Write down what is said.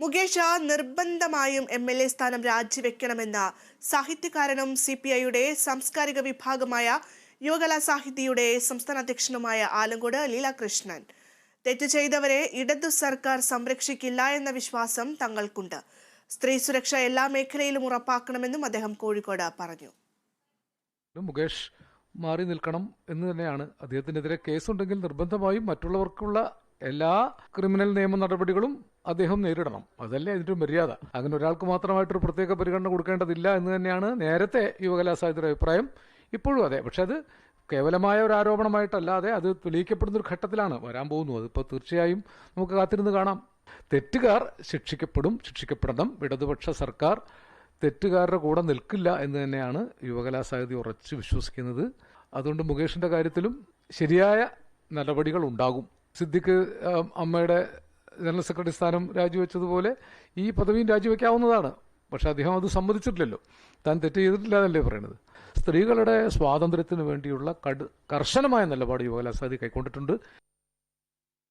മുകേഷ് നിർബന്ധമായും M L A സ്ഥാനം രാജിവെക്കണമെന്ന സാഹിത്യകാരനും C P ഐയുടെ സാംസ്കാരിക വിഭാഗമായ യുവകലാ സാഹിത്യയുടെ സംസ്ഥാന അധ്യക്ഷനുമായ ആലങ്കോട് ലീലാകൃഷ്ണൻ. തെറ്റ് ചെയ്തവരെ ഇടതു സർക്കാർ സംരക്ഷിക്കില്ല എന്ന വിശ്വാസം തങ്ങൾക്കുണ്ട്. സ്ത്രീ സുരക്ഷ എല്ലാ മേഖലയിലും ഉറപ്പാക്കണമെന്നും അദ്ദേഹം കോഴിക്കോട് പറഞ്ഞു. മുകേഷ് മാറി നിൽക്കണം എന്ന് തന്നെയാണ്. അദ്ദേഹത്തിനെതിരെ കേസുണ്ടെങ്കിൽ നിർബന്ധമായും മറ്റുള്ളവർക്കുള്ള എല്ലാ ക്രിമിനൽ നിയമ നടപടികളും അദ്ദേഹം നേരിടണം. അതല്ലേ അതിന്റെ മര്യാദ. അങ്ങനെ ഒരാൾക്ക് മാത്രമായിട്ടൊരു പ്രത്യേക പരിഗണന കൊടുക്കേണ്ടതില്ല എന്ന് തന്നെയാണ് നേരത്തെ യുവകലാ അഭിപ്രായം. ഇപ്പോഴും അതെ. പക്ഷെ അത് കേവലമായ ഒരു ആരോപണമായിട്ടല്ലാതെ അത് തെളിയിക്കപ്പെടുന്ന ഒരു ഘട്ടത്തിലാണ് വരാൻ പോകുന്നത്. അതിപ്പോൾ തീർച്ചയായും നമുക്ക് കാത്തിരുന്ന് കാണാം. തെറ്റുകാർ ശിക്ഷിക്കപ്പെടും ശിക്ഷിക്കപ്പെടണം. ഇടതുപക്ഷ സർക്കാർ തെറ്റുകാരുടെ കൂടെ നിൽക്കില്ല എന്ന് തന്നെയാണ് യുവകലാ സാഹിതി ഉറച്ച് വിശ്വസിക്കുന്നത്. അതുകൊണ്ട് മുകേഷിന്റെ കാര്യത്തിലും ശരിയായ നടപടികൾ ഉണ്ടാകും. സിദ്ദിഖ് അമ്മയുടെ ജനറൽ സെക്രട്ടറി സ്ഥാനം രാജിവെച്ചതുപോലെ ഈ പദവിയും രാജിവെക്കാവുന്നതാണ്. പക്ഷേ അദ്ദേഹം അത് സമ്മതിച്ചിട്ടില്ലല്ലോ. താൻ തെറ്റ് ചെയ്തിട്ടില്ല എന്നല്ലേ പറയുന്നത് സ്ത്രീകളുടെ സ്വാതന്ത്ര്യത്തിന് വേണ്ടിയുള്ള കട് കർശനമായ നിലപാട് യുവകലാസാദി കൈക്കൊണ്ടിട്ടുണ്ട്.